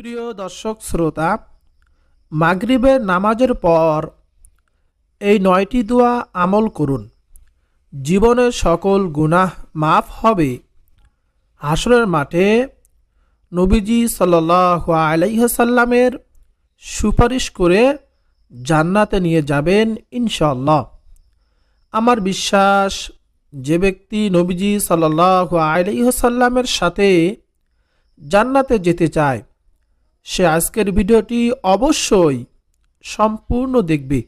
প্রিয় দর্শক শ্রোতা, মাগরিবের নামাজের পর এই নয়টি দোয়া আমল করুন। জীবনের সকল গুনাহ মাফ হবে। হাসরের মাঠে নবীজি সাল্লাহ আলাইসাল্লামের সুপারিশ করে জান্নাতে নিয়ে যাবেন ইনশাল্লাহ আমার বিশ্বাস, যে ব্যক্তি নবীজি সাল্লাহ আলাইসাল্লামের সাথে জান্নাতে যেতে চায় সে আজকের ভিডিওটি অবশ্যই সম্পূর্ণ দেখবে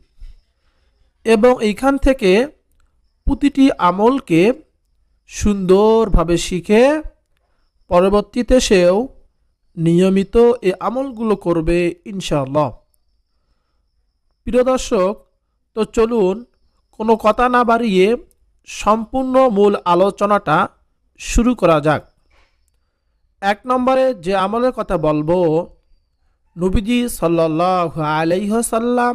এবং এইখান থেকে প্রতিটি আমলকে সুন্দরভাবে শিখে পরবর্তীতে সেও নিয়মিত এ আমলগুলো করবে ইনশাআল্লাহ। প্রিয় দর্শক, তো চলুন কোনো কথা না বাড়িয়ে সম্পূর্ণ মূল আলোচনাটা শুরু করা যাক। এক নম্বরে যে আমলের কথা বলব নবীজি সাল্লাহ আলাইসাল্লাম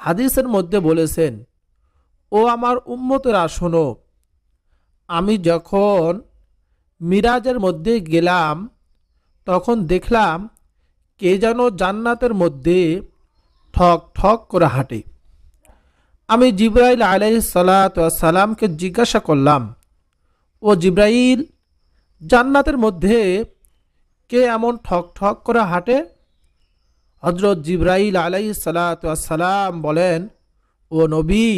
হাদিসের মধ্যে বলেছেন, ও আমার উম্মতেরা, শোনো, আমি যখন মিরাজের মধ্যে গেলাম, তখন দেখলাম কে যেন জান্নাতের মধ্যে ঠক ঠক করে হাঁটে। আমি জিব্রাইল আলাই সালাতামকে জিজ্ঞাসা করলাম, ও জিব্রাইল, জান্নাতের মধ্যে কে এমন ঠক ঠক করে হাঁটে? হজরত জিব্রাইল আলাই সালাতাম বলেন, ও নবী,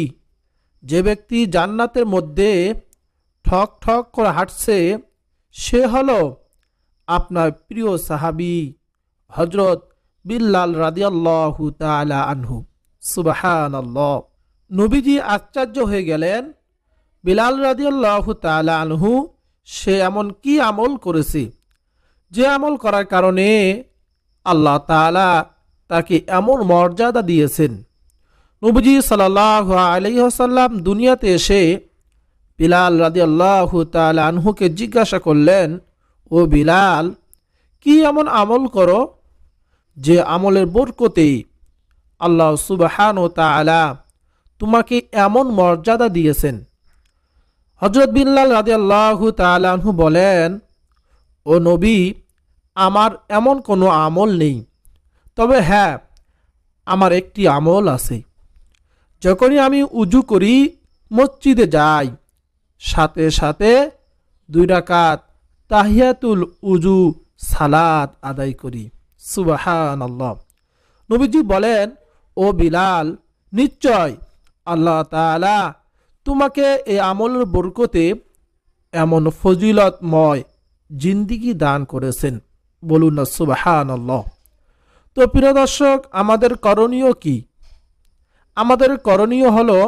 যে ব্যক্তি জান্নাতের মধ্যে ঠক ঠক করে হাঁটছে, সে হল আপনার প্রিয় সাহাবি হজরত বিল্লাল রাদিয়াল্লাহু তালা আনহু। সুবাহান নবীজি আশ্চর্য হয়ে গেলেন বিলাল রাদিয়াল্লাহু তালা আনহু, সে এমন কি আমল করেছে? যে আমল করার কারণে আল্লাহ তালা তাকে এমন মর্যাদা দিয়েছেন। নবজি সাল্লাহ আলহ্লাম দুনিয়াতে এসে বিলাল রাজি আল্লাহ তাল আনহুকে জিজ্ঞাসা করলেন, ও বিলাল, কি এমন আমল করো যে আমলের বরকতেই আল্লাহ সুবাহান ও তালা তোমাকে এমন মর্যাদা দিয়েছেন? হজরত বিল্লাল রাজি আল্লাহ তালাহু বলেন, ও নবী, আমার এমন কোনো আমল নেই। তবে হ্যাঁ আমার একটি আমল আছে। যখনই আমি উজু করি, মসজিদে যাই, সাথে সাথে দুই রাকাত তাহিয়াতুল উজু সালাদ আদায় করি। সুবাহান আল্লাহ নবীজি বলেন, ও বিলাল, নিশ্চয় আল্লাহ তালা তোমাকে এই আমলের বরকতে এমন ফজিলতময় জিন্দিগি দান করেছেন। বলুন সুবাহান আল্লাহ তো প্রিয় দর্শক, আমাদের করণীয় কি? আমাদের করণীয় হলো,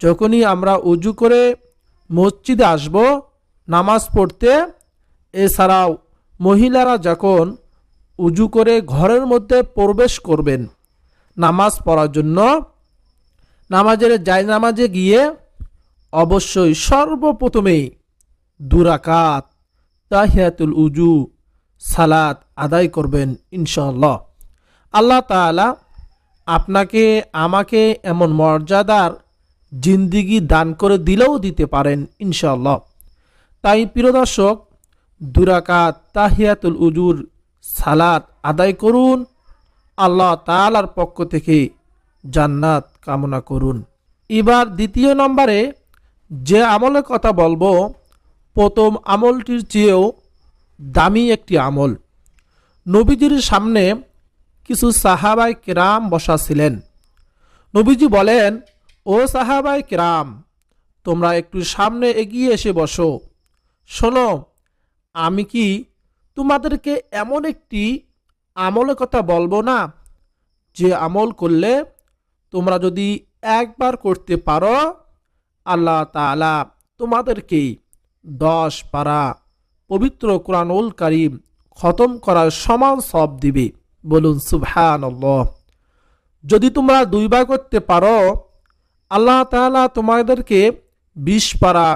যখনই আমরা উজু করে মসজিদে আসব, নামাজ পড়তে, এছাড়াও মহিলারা যখন উজু করে ঘরের মধ্যে প্রবেশ করবেন নামাজ পড়ার জন্য, নামাজের জায় নামাজে গিয়ে অবশ্যই সর্বপ্রথমেই দুরাকাত, তাহিয়াতুল উজু, সালাত আদায় করবেন ইনশাল্লাহ আল্লাহ তালা আপনাকে, আমাকে এমন মর্যাদার জিন্দিগি দান করে দিলেও দিতে পারেন ইনশাল্লাহ তাই প্রিয় দর্শক, দুরাকাত তাহিয়াতুল উজুর সালাত আদায় করুন, আল্লাহ তালার পক্ষ থেকে জান্নাত কামনা করুন। এবার দ্বিতীয় নম্বরে যে আমলের কথা বলব, প্রথম আমলটির চেয়েও দামি একটি আমল। নবীজির সামনে কিছু সাহাবাই কেরাম বসা ছিলেন নবীজি বলেন, ও সাহাবাই কেরাম, তোমরা একটু সামনে এগিয়ে এসে বসো। শোনো, আমি কি তোমাদেরকে এমন একটি আমলের কথা বলব না? যে আমল করলে তোমরা যদি একবার করতে পারো, আল্লাহ তালা তোমাদেরকে দশ পারা পবিত্র কোরআনুল কারিম খতম করার সমান সব দিবে। বলুন সুবহান যদি তোমরা দুইবার করতে পারো, আল্লাহ তালা তোমাদেরকে বিশ পারা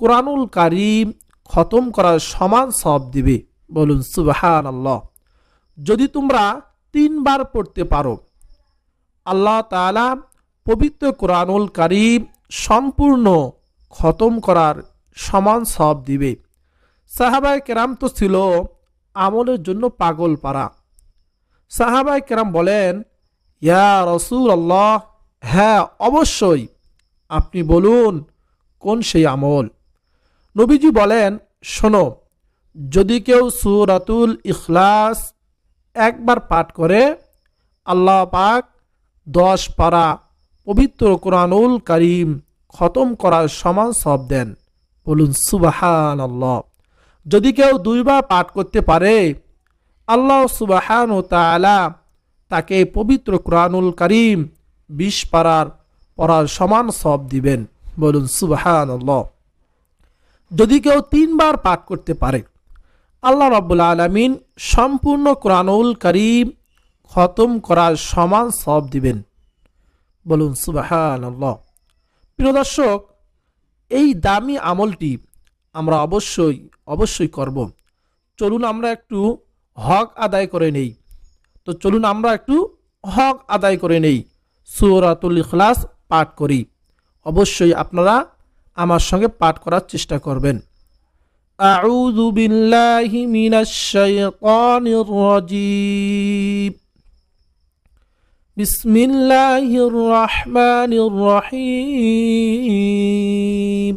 কোরআনুল কারিম খতম করার সমান সব দিবে। বলুন সুবহান আল্লাহ যদি তোমরা তিনবার পড়তে পারো, আল্লাহ তালা পবিত্র কোরআনুল কারিম সম্পূর্ণ খতম করার সমান সব দিবে। সাহাবায় কেরাম তো ছিল আমলের জন্য পাগল পারা। সাহাবাই কেরাম বলেন, ইয়া রসুল আল্লাহ হ্যাঁ অবশ্যই। আপনি বলুন, কোন সেই আমল? নবীজি বলেন, শোনো, যদি কেউ সুরাতুল ইখলাস একবার পাঠ করে, আল্লাহ পাক দশ পারা পবিত্র কোরআনুল করিম খতম করার সমান সব দেন। বলুন সুবাহান আল্লাহ যদি কেউ দুইবার পাঠ করতে পারে আল্লাহ সুবাহান তালা তাকে পবিত্র কোরআনুল করিম বিশ পাড়ার পড়ার সমান সব দিবেন। বলুন সুবাহান যদি কেউ তিনবার পাঠ করতে পারে, আল্লাহ রাব্বুল আলমিন সম্পূর্ণ কোরআনুল করিম খতম করার সমান সব দিবেন। বলুন সুবাহান প্রিয় দর্শক, এই দামি আমলটি আমরা অবশ্যই অবশ্যই করব। চলুন আমরা একটু হক আদায় করে নেই তো চলুন আমরা একটু হক আদায় করে নেই সুরাতুল ইখলাস পাঠ করি অবশ্যই আপনারা আমার সঙ্গে পাঠ করার চেষ্টা করবেন أعوذ بالله من الشيطان الرجيم بسم الله الرحمن الرحيم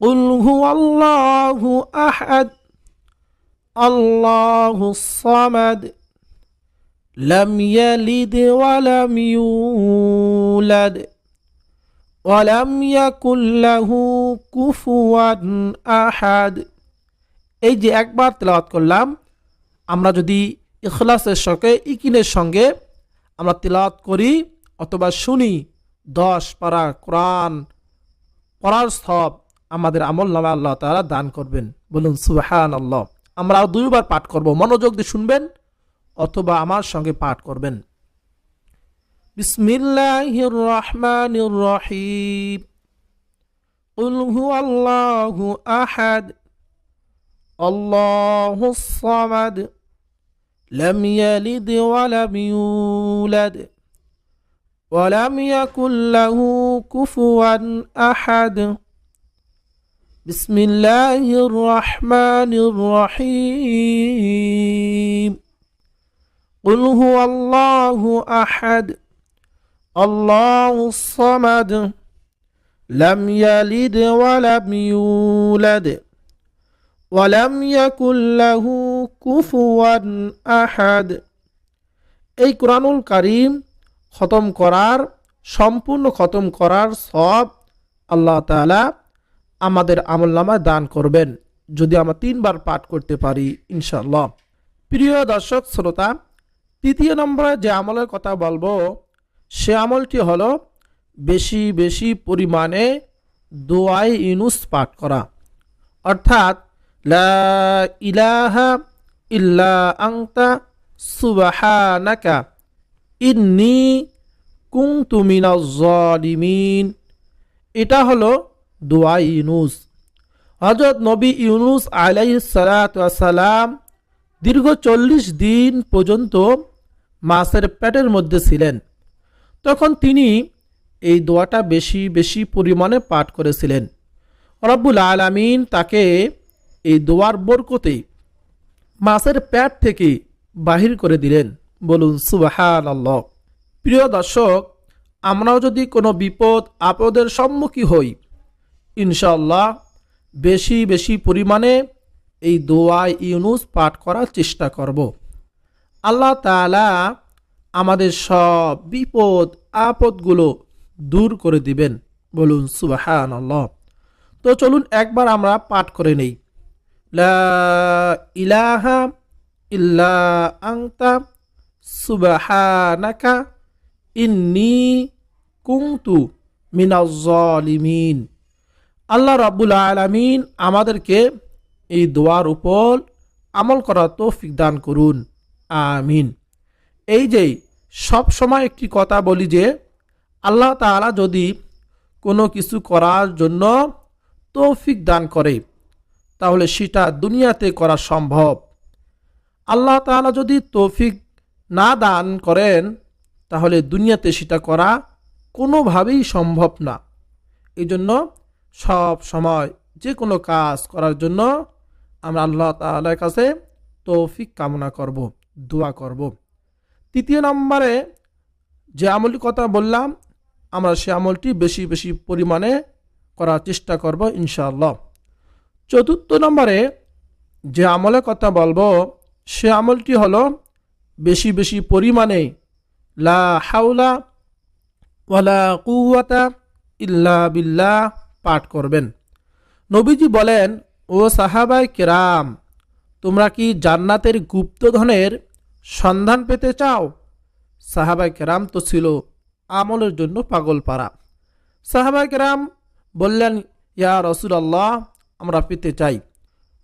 قل هو الله أحد الله الصمد لم يلد ولم يولد ولم يكن له كفوا أحد এই যে একবার তেলাওয়াত করলাম আমরা যদি ইখলাসের সঙ্গে ইকিনের সঙ্গে আমরা তেলাওয়াত করি অথবা শুনি দশ পারা কোরআন পড়ার সব আমাদের আমল নামে আল্লাহ তাআলা দান করবেন বলুন সুবহান আল্লাহ আমরা আর দুইবার পাঠ করব মনোযোগ দিয়ে শুনবেন অথবা আমার সঙ্গে পাঠ করবেন বিসমিল্লাহির রহমানির রহিম قل هو الله أحد الله الصمد لم يلد ولم يولد ولم يكن له كفوا أحد بسم الله الرحمن الرحيم قل هو الله أحد الله الصمد لم يلد ولم يولد ولم يكن له كفوا أحد এই কোরআনুল কারিম খতম করার সম্পূর্ণ খতম করার সব আল্লাহ তাআলা আমাদের আমলনামায় দান করবেন, যদি আমরা তিনবার পাঠ করতে পারি ইনশাল্লাহ প্রিয় দর্শক, শ্রোতা, তৃতীয় নম্বরে যে আমলের কথা বলব, সে আমলটি হলো বেশি বেশি পরিমাণে দোয়াই ইনুস পাঠ করা। অর্থাৎ, লা ইলাহা ইল্লা আংতা সুবাহানাকা ইন্নি কুংতু মিনাজ জালিমিন। এটা হলো দোয়া ইউনুস। হজরত নবী ইউনুস আলাইসালাম দীর্ঘ চল্লিশ দিন পর্যন্ত মাছের পেটের মধ্যে ছিলেন। তখন তিনি এই দোয়াটা বেশি বেশি পরিমাণে পাঠ করেছিলেন। রব্বুল আলামিন তাকে এই দোয়ার বরকতে মাছের প্যাট থেকে বাহির করে দিলেন। বলুন সুবাহান আল্লাহ প্রিয় দর্শক, আমরাও যদি কোনো বিপদ, আপদের সম্মুখী হই ইনশাল্লাহ বেশি বেশি পরিমাণে এই দোয়া, ইউনুস পাঠ করার চেষ্টা করব। আল্লাহ তালা আমাদের সব বিপদ, আপদগুলো দূর করে দিবেন। বলুন সুবাহান তো চলুন একবার আমরা পাঠ করে নেই। ইলাহা ইল্লা আংতা সুবাহানাকা ইন্নি কুংতু মিনাজ্জালিমিন। আল্লাহ রাব্বুল আলামিন আমাদেরকে এই দোয়ার উপর আমল করার তৌফিক দান করুন। আমিন। এই যে সব সময় একটি কথা বলি যে, আল্লাহ তাআলা যদি কোনো কিছু করার জন্য তৌফিক দান করে, তাহলে সেটা দুনিয়াতে করা সম্ভব। আল্লাহ তাআলা যদি তৌফিক না দান করেন, তাহলে দুনিয়াতে সেটা করা কোনোভাবেই সম্ভব না। এই জন্য সব সময় যে কোনো কাজ করার জন্য আমরা আল্লাহ তাআলার কাছে তৌফিক কামনা করব, দোয়া করব। তৃতীয় নম্বরে যে আমলটি কথা বললাম, আমরা সে আমলটি বেশি বেশি পরিমাণে করার চেষ্টা করব ইনশাআল্লাহ। চতুর্থ নম্বরে যে আমলের কথা বলব, সে আমলটি হলো বেশি বেশি পরিমাণে লা হাউলা ওয়ালা কুয়াতা ইল্লা বিল্লাহ। পাঠ করবেন। নবীজি বলেন, ও সাহাবাই কেরাম, তোমরা কি জান্নাতের গুপ্তধনের সন্ধান পেতে চাও? সাহাবাই কেরাম তো ছিল আমলের জন্য পাগল পাড়া সাহাবাই কেরাম বললেন, ইয়া রসুল আল্লাহ আমরা পেতে চাই।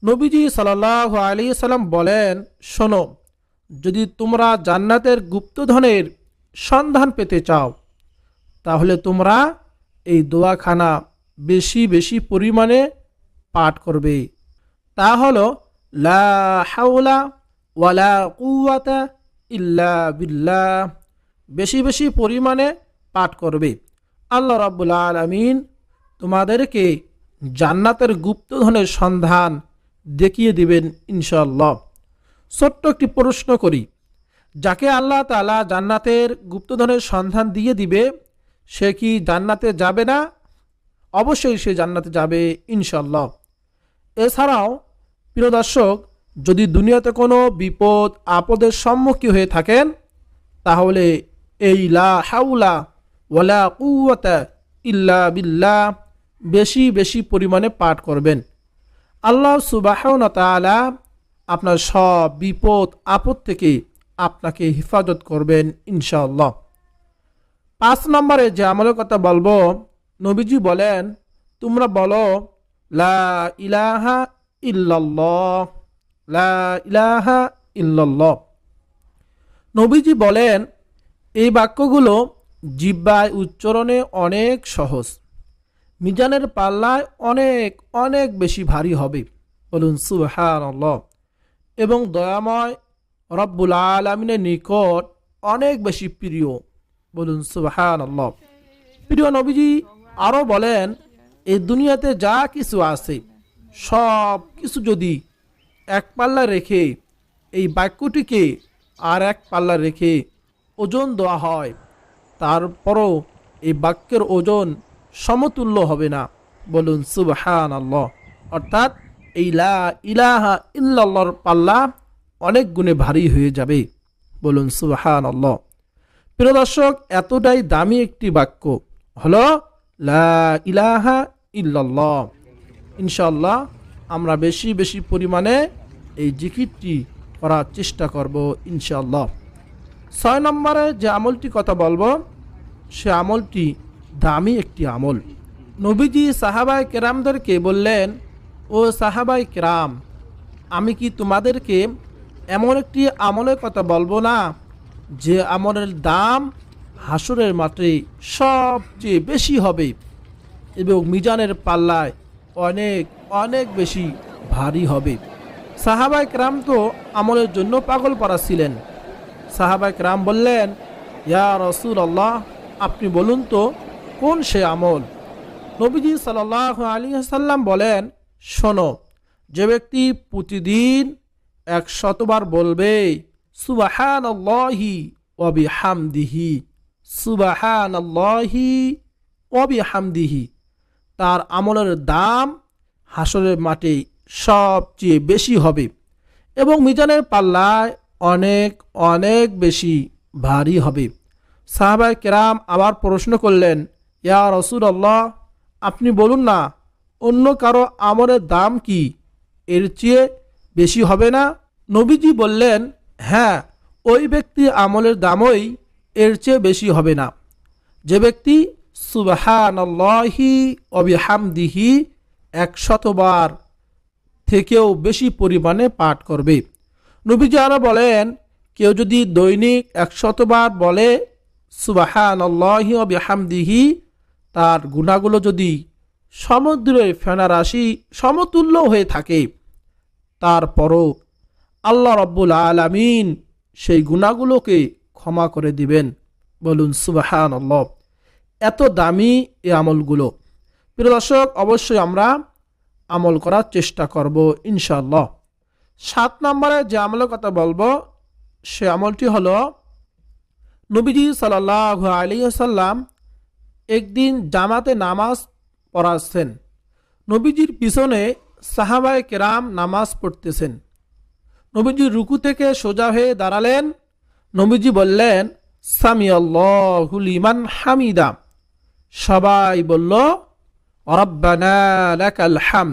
নবীজি সাল্লাহ আলী সাল্লাম বলেন, শোনো, যদি তোমরা জান্নাতের গুপ্তধনের সন্ধান পেতে চাও, তাহলে তোমরা এই দোয়াখানা বেশি বেশি পরিমাণে পাঠ করবে। তা হল, লা হাওলা ওয়ালা কুয়াতা ইল্লা বিল্লাহ। বেশি বেশি পরিমাণে পাঠ করবে। আল্লাহ রাব্বুল আলমিন তোমাদেরকে জান্নাতের গুপ্তধনের সন্ধান দেখিয়ে দিবেন ইনশাল্লাহ ছোট্ট একটি প্রশ্ন করি। যাকে আল্লাহ তালা জান্নাতের গুপ্তধনের সন্ধান দিয়ে দিবে, সে কি জান্নাতে যাবে না? অবশ্যই সে জান্নাতে যাবে ইনশাল্লাহ এছাড়াও, প্রিয় দর্শক, যদি দুনিয়াতে কোনো বিপদ, আপদের সম্মুখীন হয়ে থাকেন, তাহলে এই লা হাউলা ওয়ালা কুয়াতা ইল্লা বিল্লা বেশি বেশি পরিমাণে পাঠ করবেন। আল্লাহ সুবাহ তালা আপনার সব বিপদ, আপদ থেকে আপনাকে হেফাজত করবেন, ইনশাআল্লাহ। পাঁচ নম্বরে যে আমলের কথা বলব নবীজি বলেন, তোমরা বলো, লা ইলাহা ইল্লাল্লাহ, লা ইলাহা নবীজি বলেন, এই বাক্যগুলো জিব্বায় উচ্চারণে অনেক সহজ, মিজানের পাল্লায় অনেক অনেক বেশি ভারী হবে। বলুন সুহান এবং দয়াময় রব্বুল আলমিনের নিকট অনেক বেশি প্রিয়। বলুন আল্লাহ প্রিয় নবীজি আরও বলেন, এই দুনিয়াতে যা কিছু আছে, সব কিছু যদি এক পাল্লা রেখে এই বাক্যটিকে আর এক পাল্লা রেখে ওজন দেওয়া হয়, তারপরও এই বাক্যের ওজন সমতুল্য হবে না। বলুন সুবহান আল্লাহ অর্থাৎ এই লা ইলাহা ইল্লাল্লাহর পাল্লা অনেক গুণে ভারী হয়ে যাবে। বলুন সুবহান আল্লাহ প্রিয় দর্শক, এতটাই দামি একটি বাক্য হলো লা ইলাহা ইল্লাল্লাহ। ইনশাল্লাহ আমরা বেশি বেশি পরিমাণে এই জিকিরটি করার চেষ্টা করব ইনশাল্লাহ ছয় নম্বরে যে আমলটি কথা বলব, সে আমলটি দামি একটি আমল। নবীজি সাহাবাই কেরামদেরকে বললেন, ও সাহাবাই কেরাম, আমি কি তোমাদেরকে এমন একটি আমলের কথা বলব না, যে আমলের দাম হাসুরের মাঠে সবচেয়ে বেশি হবে। এবং মিজানের পাল্লায় অনেক অনেক বেশি ভারী হবে। সাহাবাই ক্রাম তো আমলের জন্য পাগল পাড়া ছিলেন। সাহাবাই ক্রাম বললেন, ইয়া রসুল আল্লাহ আপনি বলুন তো, কোন সে আমল? নবীজি সাল্লাহ আলী সাল্লাম বলেন, শোনো, যে ব্যক্তি প্রতিদিন এক শতবার বলবে সুবাহান অবি হামদিহি সুবাহান আল্লাহি হামদিহি তার আমলের দাম হাসরের মাঠে সবচেয়ে বেশি হবে এবং মিজানের পাল্লায় অনেক অনেক বেশি ভারী হবে। সাহাবাই কেরাম আবার প্রশ্ন করলেন, ইয়া রসুল আল্লাহ আপনি বলুন না, অন্য কারও আমলের দাম কি এর চেয়ে বেশি হবে না? নবীজি বললেন হ্যাঁ ওই ব্যক্তি আমলের দামই এর চেয়ে বেশি হবে না। যে ব্যক্তি সুবাহানল্লাহি অবিহামদিহি একশতবার থেকেও বেশি পরিমাণে পাঠ করবে। নবীজি আরও বলেন, কেউ যদি দৈনিক একশতবার বলে সুবাহানল্লাহি অবিহামদিহি তার গুণাগুলো যদি সমুদ্রের ফেনারাশি সমতুল্য হয়ে থাকে, তারপরও আল্লাহ রব্বুল আলমিন সেই গুণাগুলোকে ক্ষমা করে দিবেন। বলুন সুবাহান আল্লাহ এত দামি এই আমলগুলো। প্রিয় দর্শক, অবশ্যই আমরা আমল করার চেষ্টা করব ইনশাল্লাহ সাত নম্বরে যে আমলের কথা বলব, সে আমলটি হলো, নবীজি সাল্লাহ আলী সাল্লাম একদিন জামাতে নামাজ পড়াচ্ছেন। নবীজির পিছনে সাহাবায় কেরাম নামাজ পড়তেছেন। নবীজি রুকু থেকে সোজা হয়ে দাঁড়ালেন নবীজি বললেন সামি আল্লাহুলিমান হামিদা। সবাই বলল রব্বানা লাকাল হাম।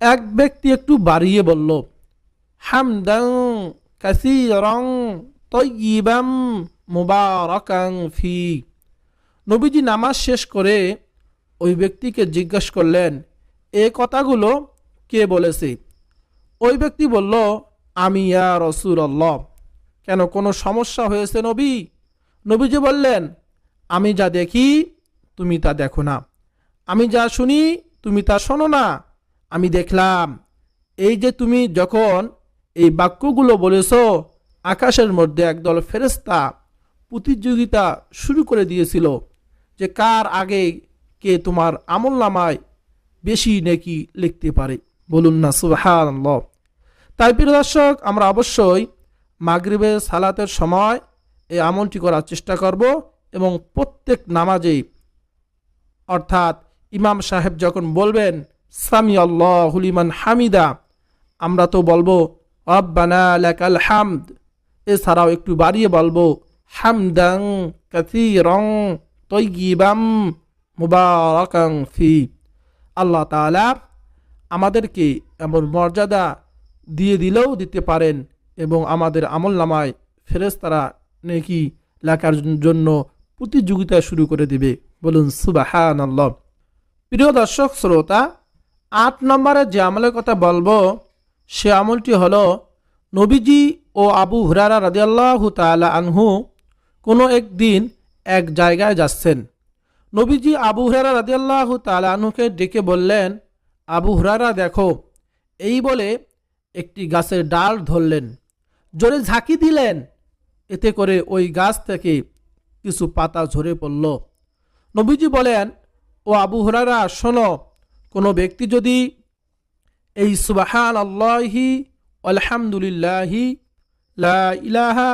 এক ব্যক্তি একটু বাড়িয়ে বলল হামদাং কাসিরং তৈবাম মুবারকাং ফি। নবীজি নামাজ শেষ করে ওই ব্যক্তিকে জিজ্ঞেস করলেন, এ কথাগুলো কে বলেছে? ওই ব্যক্তি বলল, আমি ইয়া রসুল আল্লাহ কেন কোনো সমস্যা হয়েছে নবী? নবীজি বললেন, আমি যা দেখি, তুমি তা দেখো না। আমি যা শুনি, তুমি তা শোনো না। আমি দেখলাম, এই যে তুমি যখন এই বাক্যগুলো বলেছ, আকাশের মধ্যে একদল ফেরেস্তা প্রতিযোগিতা শুরু করে দিয়েছিল যে কার আগে কে তোমার আমল নামায় বেশি নেকি লিখতে পারে। বলুন না সুহান তাই প্রিয় দর্শক, আমরা অবশ্যই মাগরিবের সালাতের সময় এই আমলটি করার চেষ্টা করব এবং প্রত্যেক নামাজে অর্থাৎ ইমাম সাহেব যখন বলবেন, সামি আল্লাহ হুলিমান হামিদা আমরা তো বলব, রব্বানা লাকাল হামদ এছাড়াও একটু বাড়িয়ে বলব হামদাং কাসীরং তৈগিবাম মুবারাকাং ফি আল্লাহ তাআলা আমাদেরকে এমন মর্যাদা দিয়ে দিলেও দিতে পারেন। এবং আমাদের আমল নামায় ফেরেস্তারা নেকি লেখার জন্য প্রতিযোগিতা শুরু করে দিবে। বলুন সুবাহান প্রিয় দর্শক, শ্রোতা, আট নম্বরে যে আমলের কথা বলব, সে আমলটি হলো নবীজি ও আবু হুরারা রাদিয়াল্লাহ তালা আনহু কোনো একদিন এক জায়গায় যাচ্ছেন। নবীজি আবু হুরারা রাদিয়াল্লাহ তালা আনহুকে ডেকে বললেন, আবু হুরারা দেখো, এই বলে একটি গাছের ডাল ধরলেন। জোরে ঝাঁকি দিলেন। এতে করে ওই গাছ থেকে কিছু পাতা ঝরে পড়ল। নবীজি বলেন, ও আবু হুরারা শোনো, কোনো ব্যক্তি যদি এই সুবাহান আল্লাহি আলহামদুলিল্লাহি লা ইলাহা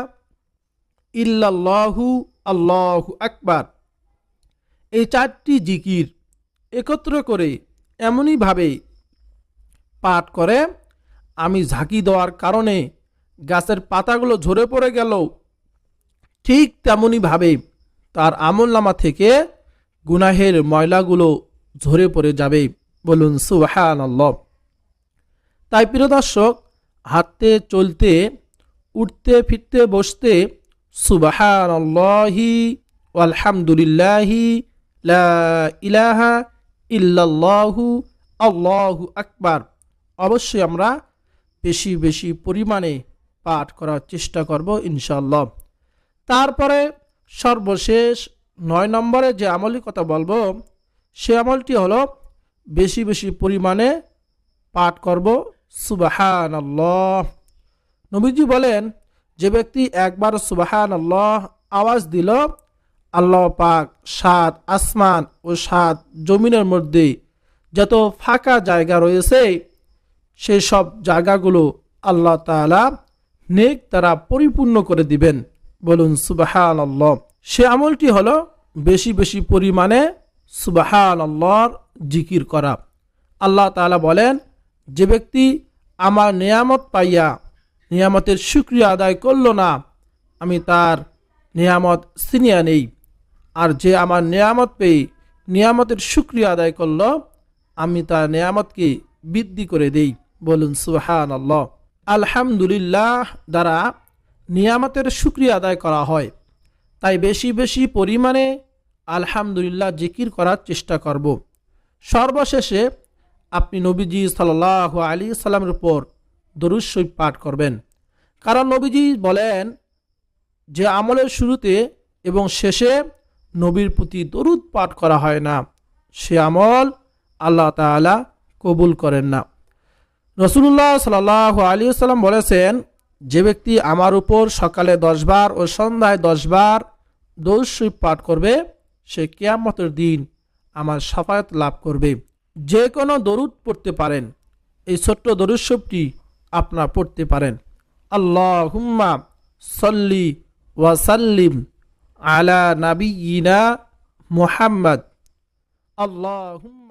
ইল্লাল্লাহু আল্লাহু আকবার। এই চারটি জিকির একত্র করে এমনইভাবে পাঠ করে, আমি ঝাঁকি দেওয়ার কারণে গাছের পাতাগুলো ঝরে পড়ে গেল। ঠিক তেমনইভাবে তার আমলনামা থেকে গুনাহের ময়লাগুলো ঝরে পড়ে যাবে বলুন সুহান তাই প্রিয় দর্শক, হাঁটতে, চলতে, উঠতে, ফিরতে, বসতে সুবাহান আল্লাহি আলহামদুলিল্লাহি ইলাহা ইল্লাল্লাহু আল্লাহু আকবার। অবশ্যই আমরা বেশি বেশি পরিমাণে পাঠ করার চেষ্টা করব ইনশাল্লাহ তারপরে সর্বশেষ নয় নম্বরে যে আমলি কথা বলব, সে আমলটি হলো বেশি বেশি পরিমাণে পাঠ করব সুবাহান আল্লাহ নবীজি বলেন, যে ব্যক্তি একবার সুবাহান আল্লাহ আওয়াজ দিল, আল্লাহ পাক সাত আসমান ও সাত জমিনের মধ্যে যত ফাঁকা জায়গা রয়েছে, সেই সব জায়গাগুলো আল্লাহ তালা নেক তারা পরিপূর্ণ করে দিবেন। বলুন সুবাহান আল্লাহ সে আমলটি হলো বেশি বেশি পরিমাণে সুবাহান আল্লাহর জিকির করা। আল্লাহ তালা বলেন, যে ব্যক্তি আমার নিয়ামত পাইয়া নিয়ামতের সুক্রিয়া আদায় করল না, আমি তার নিয়ামত সিনিয়া নেই। আর যে আমার নিয়ামত পেয়ে নিয়ামতের সুক্রিয়া আদায় করল, আমি তার নিয়ামতকে বৃদ্ধি করে দেই। বলুন সুহান আল্লাহ আলহামদুলিল্লাহ দ্বারা নিয়ামতের সুক্রিয়া আদায় করা হয়। তাই বেশি বেশি পরিমাণে আলহামদুলিল্লাহ জিকির করার চেষ্টা করব। সর্বশেষে আপনি নবীজি সাল্লাহ আলী সাল্লামের উপর দরুদ পাঠ করবেন। কারণ নবীজি বলেন, যে আমলের শুরুতে এবং শেষে নবীর প্রতি দরুদ পাঠ করা হয় না। সে আমল আল্লাহ তালা কবুল করেন না। রসুল্লাহ সাল্লাহ আলী সাল্লাম বলেছেন, যে ব্যক্তি আমার উপর সকালে দশবার ও সন্ধ্যায় দশবার দৌড় পাঠ করবে, সে কেয়ামতের দিন আমার সাফায়ত লাভ করবে। যে কোনো দরুদ পড়তে পারেন, এই ছোট্ট দরুৎসবটি আপনার পড়তে পারেন। আল্লাহ হুম্মা সল্লি ওয়াসাল্লিম আলা নাবিয়িনা মুহাম্মদ। আল্লাহুম্মা